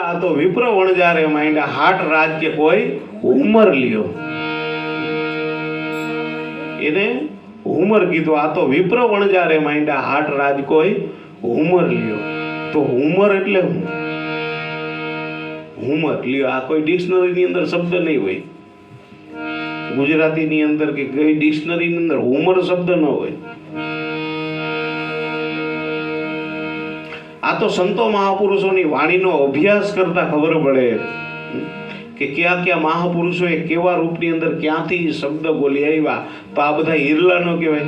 આ તો વિપ્ર વણજારે માંડ્યા. હાટ રાજ કે કોઈ ઉમર લ્યો. એને હુમર કીધું. આ તો વિપ્ર વણજારે માંડ્યા. હાટ રાજ કોઈ હુમર લ્યો. તો હુમર એટલે હું? હુમર લ્યો. આ કોઈ ડિક્શનરીની અંદર શબ્દ નહીં હોય. ગુજરાતીની અંદર કે કઈ ડિક્શનરીની અંદર હુમર શબ્દ ન હોય. આ તો સંતો મહાપુરુષોની વાણીનો અભ્યાસ કરતા ખબર પડે. કે કયા કયા મહાપુરુષોએ કેવા રૂપની અંદર ક્યાંથી શબ્દ બોલી આવ્યા? તો આ બધા હિરલા નો કહેવાય.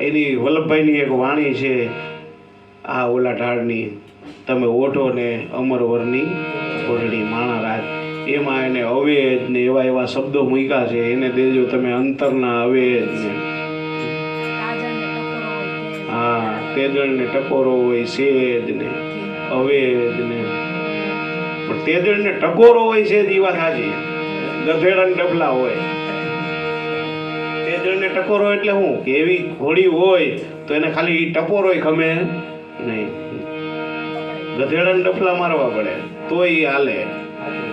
એની વલ્લભભાઈની એક વાણી છે, આ ઓલા ઢાળની, તમે ઓઢો ને અમરવરની ઓરડી માણા રાજ. એમાં એને અવેજ ને એવા એવા શબ્દો મૂક્યા છે, એને દેજો તમે અંતરના અવેજ ને. તેજળ ને ટકોરો હોય સેજ ને પણ તેજળ ટકોરો હોય છે દીવા સાજી ગધેડા ડબલા હોય. તેજળ ટકોરો એટલે શું કે એવી ઘોડી હોય, તો એને ખાલી ટકોરો ખમે નહીં. ગધેડા ડફલા મારવા પડે, તોય હાલે.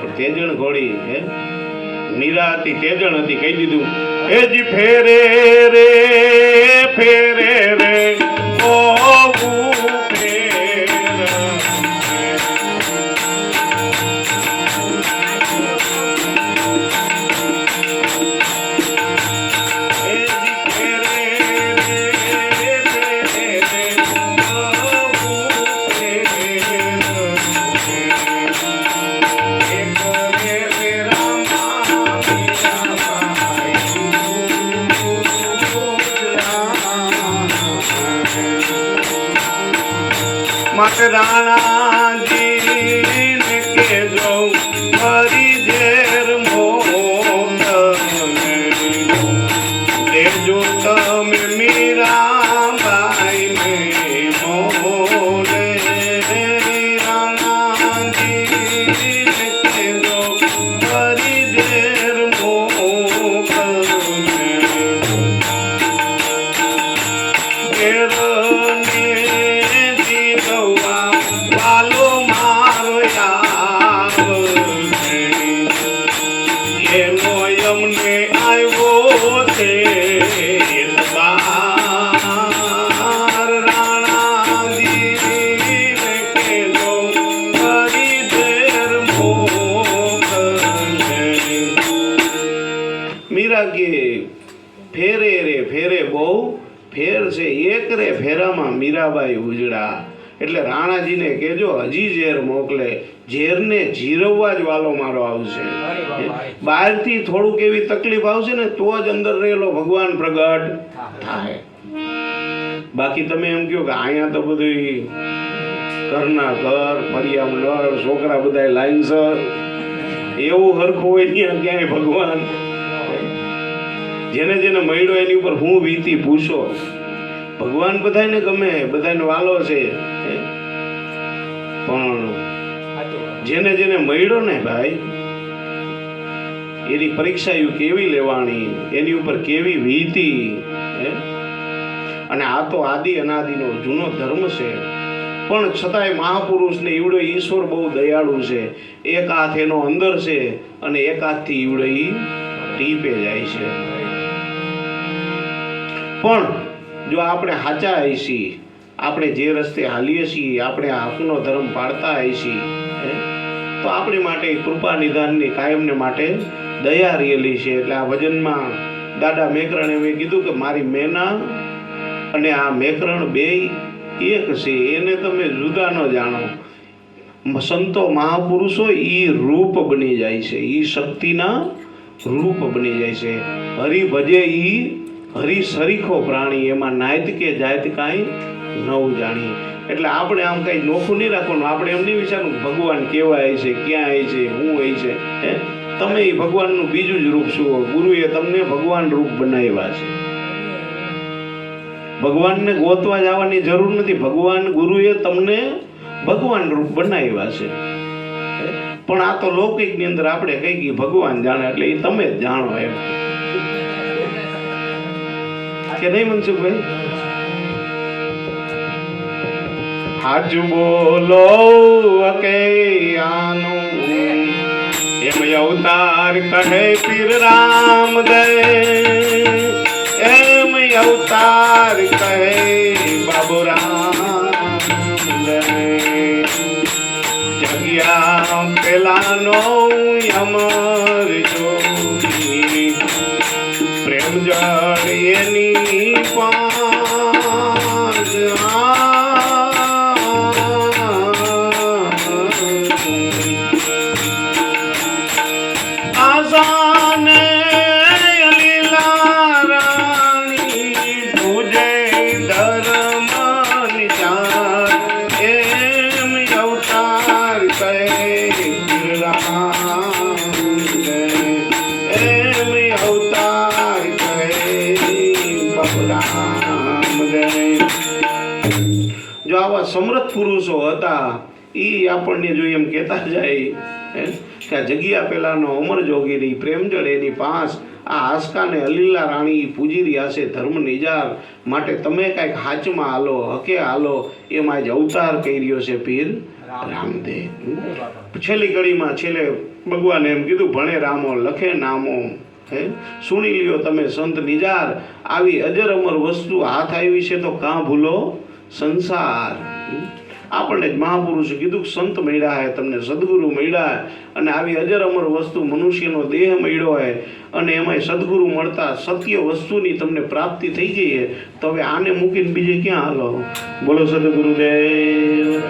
પણ તેજણ ઘોડી, હે? મીરા હતી તેજણ હતી, કહી દીધું. એ જી ફેરે રે ફેરે રે. ઓ માટે છે એક રે ફેરામાં મીરાબાઈ ઉજળા. એટલે રાણાજીને કહેજો હજી ઝેર મોકલે. ઝેરને જીરવવા જ વાલો મારો આવશે. બહારથી થોડુંક એવી તકલીફ આવશે ને તો જ અંદર રહેલો ભગવાન પ્રગટ થાય. બાકી તમે એમ કહો કે અહીંયા તો બધું ઘરના ઘર નર છોકરા બધા લાઈનસર એવું હરખું હોય ત્યાં ક્યાંય ભગવાન. જેને જેને મળ્યો એની ઉપર હું વીતી પૂછો. ભગવાન બધાને ગમે બધાને વાલો છે પણ જેને જેને મળ્યો ને ભાઈ, એની પરીક્ષા યું કેવી લેવાની, એની ઉપર કેવી વીતી? અને આ તો આદિ અનાદિનો જૂનો ધર્મ છે. પણ છતાંય મહાપુરુષને ઈવડો ઈશ્વર બહુ દયાળુ છે. એક હાથ એનો અંદર છે અને એક હાથથી ઈવડો ટીપે જાય છે. પણ જો આપણે સાચા આવીશી આપણે જે રસ્તે હાલીએ છીએ, આપણે હકનો ધર્મ પાળતા આવીશી તો આપણી માટે કૃપા નિધાનની કાયમને માટે દયા રહેલી છે. એટલે આ ભજનમાં દાદા મેકરણે મેં કીધું કે મારી મેના અને આ મેકરણ બે એક છે. એને તમે જુદા ન જાણો. સંતો મહાપુરુષો એ રૂપ બની જાય છે. એ શક્તિના રૂપ બની જાય છે. હરિ ભજે ઈ હરિ સરીખો પ્રાણી, એમાં નાયત કે જાયત કાંઈ નવું જાણી એટલે આપણે આમ કઈ નોખું નહીં રાખવાનું. આપણે એમ નહીં વિચારવું ભગવાન કેવા હોય છે, ક્યાં હોય છે શું હોય છે, હે? તમે એ ભગવાનનું બીજું જ રૂપ શું ગુરુએ તમને ભગવાન રૂપ બનાવ્યા છે. ભગવાનને ગોતવા જવાની જરૂર નથી. ભગવાન ગુરુએ તમને ભગવાન રૂપ બનાવ્યા છે. પણ આ તો લૌકિકની અંદર આપણે કઈ કે ભગવાન જાણે, એટલે એ તમે જ જાણો એમ. કે નહીં મનસુખભાઈ હાજુ બોલો કે આનું એમ અવતાર કહે, પીર રામ દે. એમ અવતાર કહે, બાબુ રામ દે. જગ્યા પેલાનો અમર જોગી જો આવા સમર્થ પુરુષો હતા એ આપણને જો એમ કહેતા જાય કે આ જગ્યા પહેલાંનો અમર જોગીની પ્રેમજળ એની પાસ આ આસકાને અલીલા રાણી પૂજી રહ્યા છે ધર્મ નિજાર માટે તમે કાંઈક હાચમાં હાલો હકે હાલો એમાં જ અવતાર કહી રહ્યો છે પીર રામદેવ. છેલ્લી ઘડીમાં છેલ્લે ભગવાને એમ કીધું ભણે રામો લખે નામો. સુણી લ્યો તમે સંત નિજાર, આવી અજર અમર વસ્તુ હાથ આવી છે તો કાં ભૂલો? સંસાર. આપણને જ મહાપુરુષે કીધું કે સંત મળ્યા હે, તમને સદગુરુ મળ્યા હે. અને આવી અજર અમર વસ્તુ મનુષ્યનો દેહ મળ્યો હોય અને એમાંય સદગુરુ મળતા સત્ય વસ્તુની તમને પ્રાપ્તિ થઈ ગઈ હે. તો હવે આને મૂકીને બીજે ક્યાં હાલો? બોલો સદગુરુદેવ.